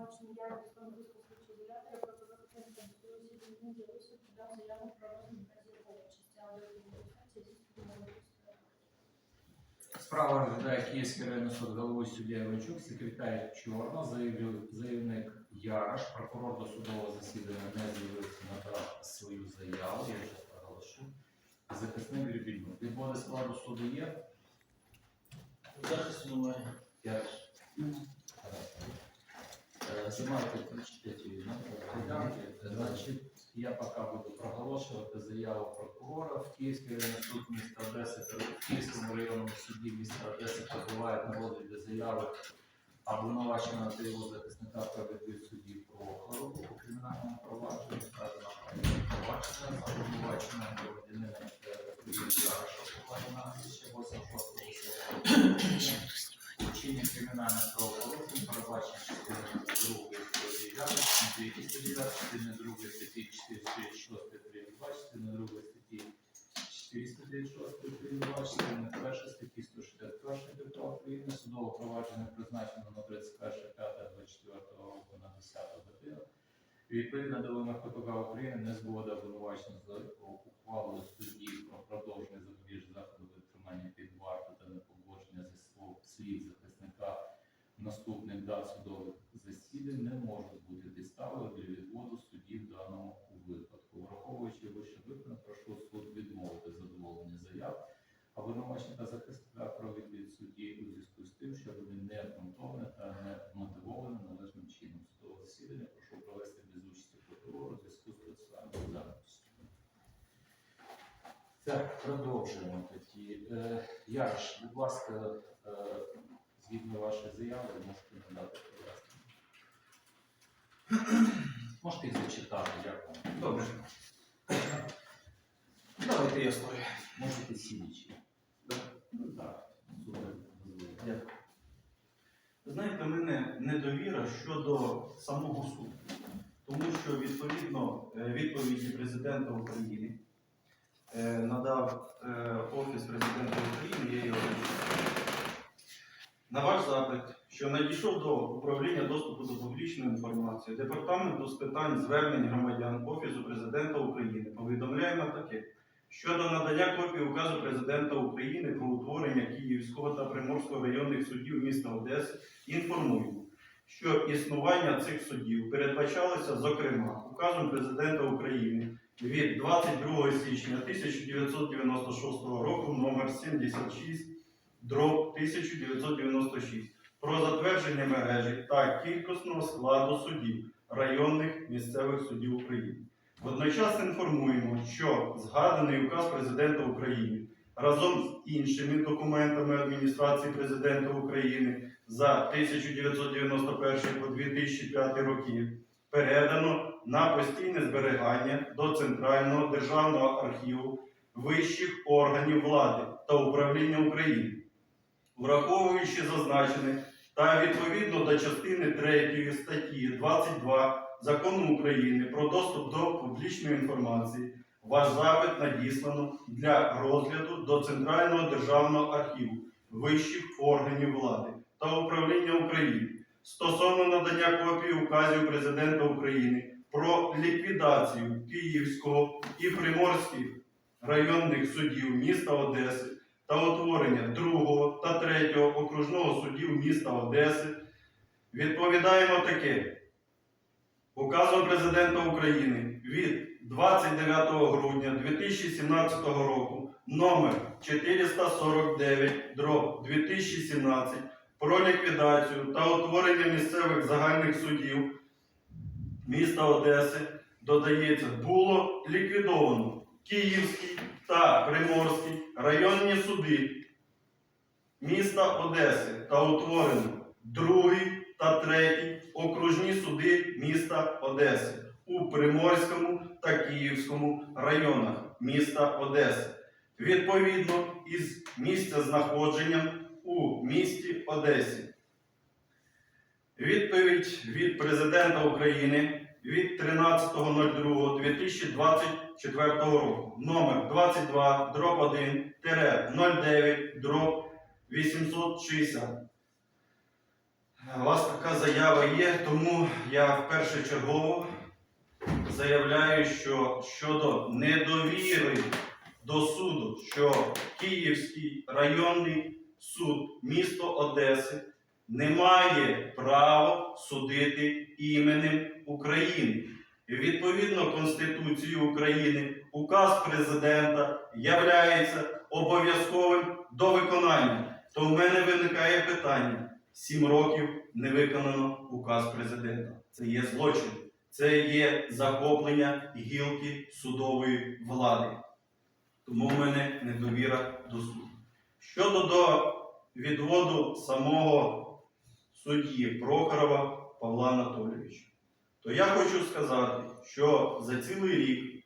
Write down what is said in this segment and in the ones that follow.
обвинувачення я відповідно виступ слідчого ізолятора про проведення та достойну сім'ї висуд подав заяву про розгляд участі, але інстанції зі судового Справа розглядає Київський районний суд головою суддя Іванчук, секретар Чорна, заявник Яраш, прокурор до судового засідання не з'явився надав свою заяву, я вже проголошу. Захисник Гребінюк. Відводи складу суду є? Захисту немає. Яраш. Е, Знімайте Значить, я поки буду проголошувати заяву прокурора в районний суд міста Одеси, в Київському районному суді міста Одеси перебуває на розгляді заяви обвинуваченого та його захисника проведуть судді про хворобу у кримінальному провадженні, вказано провадження за обвинуваченим громадянина Яроша Павлана 86 Вчинення кримінальних правопорушень передбачено частиною 2 статті 9, статті 109, частини 2 статті 436 прим. 2, частини 2 статті 436 прим. 2, частини 1 статті 161 КПК України, судове провадження призначено на 31.5.24 року на 10 годину. Відповідно до вимог КПК України не згода обвинувачення за ухвалою судді про продовження запобіжних заходів витримання під варту та непогодження зі свого слів наступних дат судових засідань не можуть бути підставою для відводу судді в даному випадку. Враховуючи вище виконане, прошу суд відмовити задоволення заяв обвинувачника захисника про відвід судді у зв'язку з тим, що вони не обґрунтовані та не мотивовані належним чином. Судове засідання прошу провести без участі прокурора зв'язку з процесуальною записом. Так, продовжуємо тоді. Е, Ярош, будь ласка, згідно вашої заяви, можете надати пояснення. Можете їх зачитати, дякую. Добре. Давайте я стою. Можете сидячи. Да. Ну так, супер. Дякую. Ви знаєте, в мене недовіра щодо самого суду, тому що відповідно е, відповіді президента України е, надав е, Офіс президента України, я його. На ваш запит, що надійшов до управління доступу до публічної інформації, Департаменту з питань звернень громадян Офісу президента України повідомляємо таке. Щодо надання копії указу президента України про утворення Київського та Приморського районних судів міста Одеси, інформуємо, що існування цих судів передбачалося, зокрема, указом президента України від 22 січня 1996 року номер 76 дроб 1996 про затвердження мережі та кількісного складу судів районних місцевих судів України. Водночас інформуємо, що згаданий указ президента України разом з іншими документами адміністрації президента України за 1991 по 2005 роки передано на постійне зберігання до Центрального державного архіву вищих органів влади та управління України, враховуючи зазначене та відповідно до частини 3 статті 22 Закону України про доступ до публічної інформації ваш запит надіслано для розгляду до Центрального державного архіву вищих органів влади та управління України стосовно надання копії указів президента України про ліквідацію Київського і Приморських районних судів міста Одеси та утворення другого та третього окружного судів міста Одеси. Відповідаємо таке. Указом президента України від 29 грудня 2017 року номер 449 дроб 2017 про ліквідацію та утворення місцевих загальних судів міста Одеси додається було ліквідовано Київський та Приморський районні суди міста Одеси та утворено другий та третій окружні суди міста Одеси у Приморському та Київському районах міста Одеси, відповідно із місця знаходженням у місті Одесі. Відповідь від Президента України від 13.02.2024 року номер 22 дроб 1 09 дроб 860 У вас така заява є, тому я вперше чергово заявляю, що щодо недовіри до суду, що Київський районний суд місто Одеси не має права судити іменем України. Відповідно Конституції України указ президента являється обов'язковим до виконання. То в мене виникає питання: сім років не виконано указ президента. Це є злочин, це є захоплення гілки судової влади. Тому в мене недовіра до суду. Щодо до відводу самого судді Прохорова Павла Анатолійовича, то я хочу сказати, що за цілий рік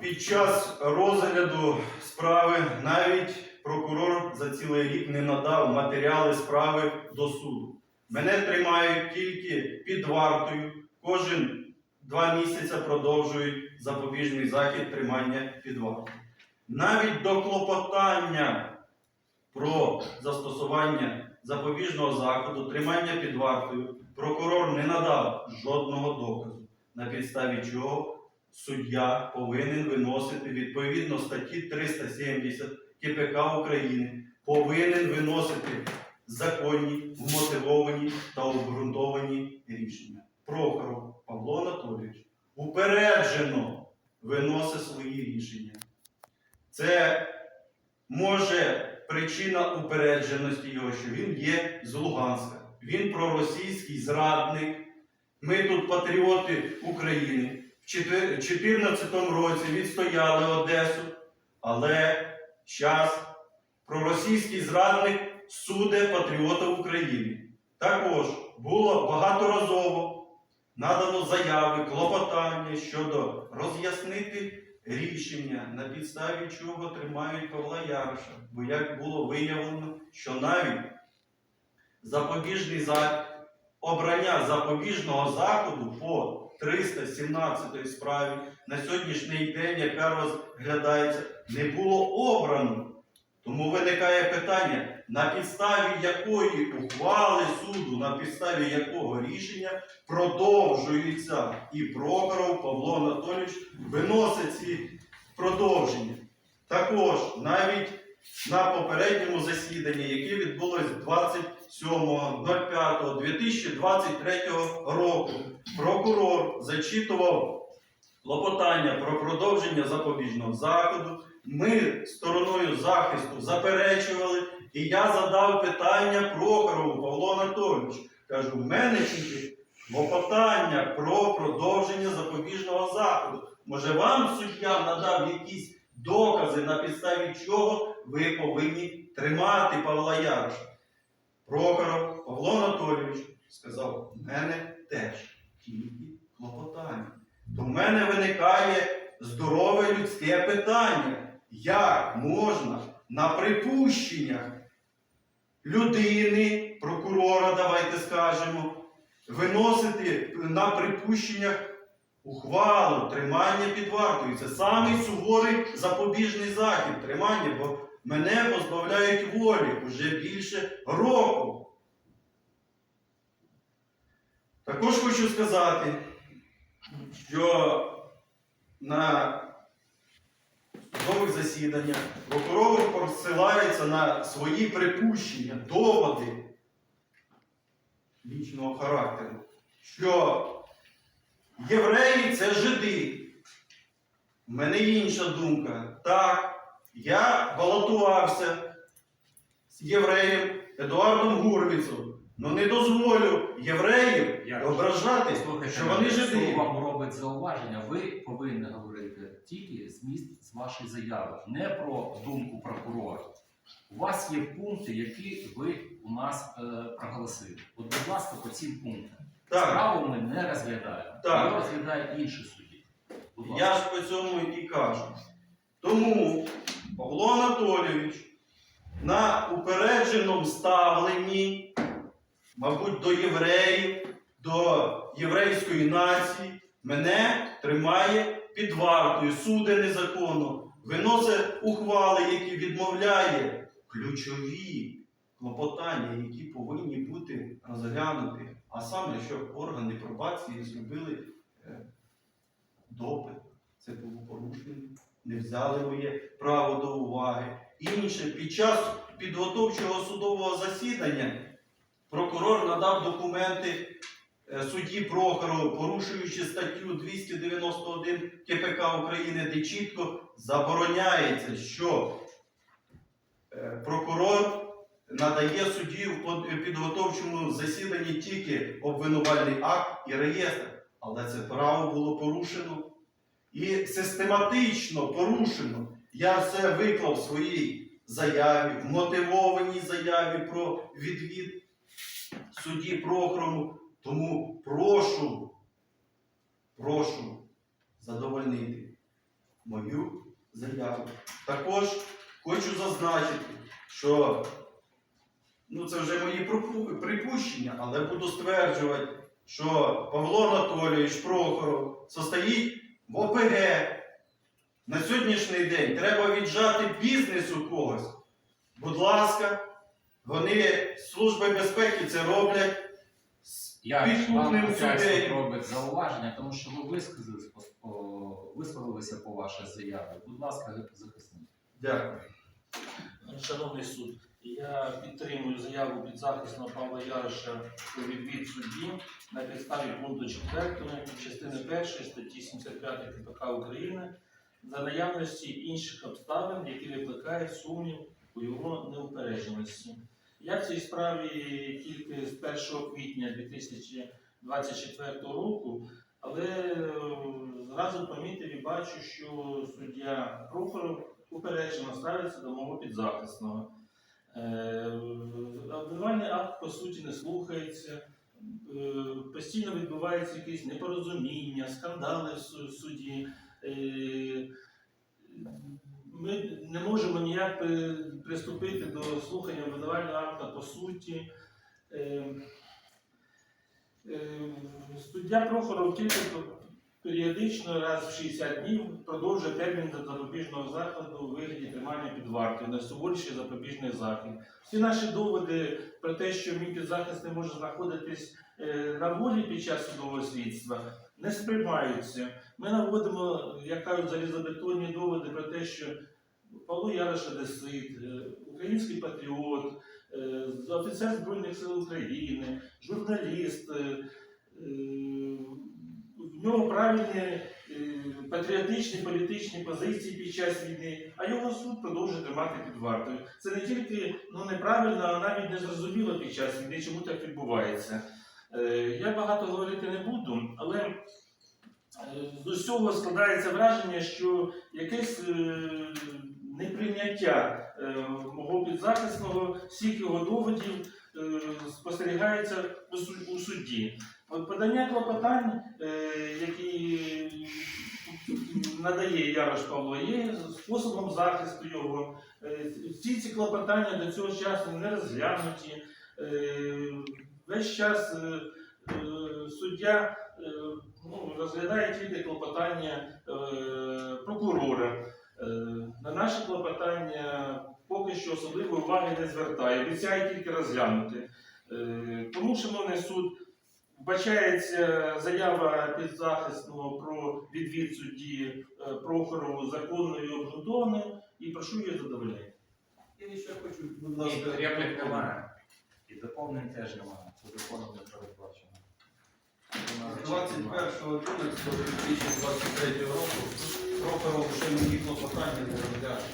під час розгляду справи навіть прокурор за цілий рік не надав матеріали справи до суду. Мене тримають тільки під вартою. Кожен два місяці продовжують запобіжний захід тримання під вартою. Навіть до клопотання про застосування запобіжного заходу, тримання під вартою, прокурор не надав жодного доказу, на підставі чого суддя повинен виносити відповідно статті 370 КПК України, повинен виносити законні, вмотивовані та обґрунтовані рішення. Прохоров Павло Анатолійович упереджено виносить свої рішення. Це може причина упередженості його, що він є з Луганська. Він проросійський зрадник. Ми тут патріоти України. В 2014 році відстояли Одесу, але зараз проросійський зрадник суде патріотів України. Також було багаторазово надано заяви, клопотання щодо роз'яснити рішення, на підставі чого тримають Павла Яроша. Бо як було виявлено, що навіть запобіжний захід, обрання запобіжного заходу по 317 справі на сьогоднішній день, яка розглядається, не було обрано. Тому виникає питання, на підставі якої ухвали суду, на підставі якого рішення продовжується і Прохоров Павло Анатолійович виносить ці продовження. Також навіть на попередньому засіданні, яке відбулось 27.05.2023 року, прокурор зачитував клопотання про продовження запобіжного заходу. Ми стороною захисту заперечували, і я задав питання Прохорову Павлу Анатолійовичу. Кажу, в мене тільки клопотання про продовження запобіжного заходу. Може, вам суддя надав якісь докази, на підставі чого ви повинні тримати Павла Яроша? Прохоров Павло Анатолійович сказав, в мене теж тільки клопотання. В мене виникає здорове людське питання. Як можна на припущеннях людини, прокурора, давайте скажемо, виносити на припущеннях ухвалу, тримання під вартою. Це самий суворий запобіжний захід тримання, бо мене позбавляють волі вже більше року. Також хочу сказати, що на судових засіданнях прокурор посилається на свої припущення, доводи лічного характеру, що євреї це жиди. У мене інша думка. Так, я балотувався з євреєм Едуардом Гурвіцем, але не дозволю євреїв Я- ображати, Слухайте, що вони жиди. вам робить зауваження, ви повинні говорити тільки зміст з вашої заяви, не про думку прокурора. У вас є пункти, які ви у нас е, проголосили. От, будь ласка, по цим пунктам. Так, Справу ми не розглядаємо. Так. Його розглядає інші судді. Будь ласка. Я ж по цьому і кажу. Тому Павло Анатолійович на упередженому ставленні, мабуть, до євреїв, до єврейської нації, мене тримає під вартою, суди незаконно, виносить ухвали, які відмовляє. Ключові, клопотання, які повинні бути розглянуті, а саме, щоб органи пробації зробили е, допит. Це було порушено, не взяли моє право до уваги. Інше, під час підготовчого судового засідання прокурор надав документи е, судді Прохорову, порушуючи статтю 291 КПК України, де чітко забороняється, що е, прокурор надає судді в підготовчому засіданні тільки обвинувальний акт і реєстр. Але це право було порушено і систематично порушено. Я все виклав в своїй заяві, в мотивованій заяві про відвід судді Прохорому. Тому прошу, прошу задовольнити мою заяву. Також хочу зазначити, що ну, це вже мої припущення, але буду стверджувати, що Павло Анатолійович Прохоров состоїть в ОПГ. На сьогоднішній день треба віджати бізнес у когось. Будь ласка, вони Служби безпеки це роблять. Я Підкупним вам суддею. робить зауваження, тому що ви висказались по- по- висловилися по вашій заяві. Будь ласка, захисніть. Дякую. Шановний суд, я підтримую заяву підзахисного Павла Яриша про відвід судді на підставі пункту 4 частини 1 статті 75 КПК України за наявності інших обставин, які викликають сумнів у його неупередженості. Я в цій справі тільки з 1 квітня 2024 року, але е, зразу помітив і бачу, що суддя Прохоров упереджено ставиться до мого підзахисного. Е, Обвинувальний акт по суті не слухається. Е, Постійно відбуваються якісь непорозуміння, скандали в суді. Ми не можемо ніяк приступити до слухання обвинувального акта по суті. Е, е, Суддя Прохоров тільки періодично раз в 60 днів продовжує термін запобіжного заходу у вигляді тримання під вартою на суворіший запобіжний захід. Всі наші доводи про те, що мій підзахисний може знаходитись е, на волі під час судового слідства, не сприймаються. Ми наводимо, як кажуть, залізобетонні доводи про те, що Павло Ярош Одесит, е, український патріот, е, офіцер Збройних сил України, журналіст. е, в нього правильні патріотичні політичні позиції під час війни, а його суд продовжує тримати під вартою. Це не тільки ну, неправильно, а навіть незрозуміло під час війни, чому так відбувається. Е, Я багато говорити не буду, але е, з усього складається враження, що якесь е, неприйняття мого підзахисного, всіх його доводів спостерігається у су- у судді. От Подання клопотань, які надає Ярош Павло, є способом захисту його. Всі ці клопотання до цього часу не розглянуті. Весь час е, е, суддя е, ну, розглядає тільки клопотання е, прокурора. Е, На наші клопотання поки що особливої уваги не звертає, обіцяє тільки розглянути. Е, Тому, шановний суд, Вбачається заява підзахисного про відвід судді е, Прохорову законною і обґрунтованою і прошу її задовольнити. Я ще хочу, будь ласка, реплік немає. І доповнень теж немає. Це законом не передбачено. 2023 року про перерушення їх клопотання не розглядається.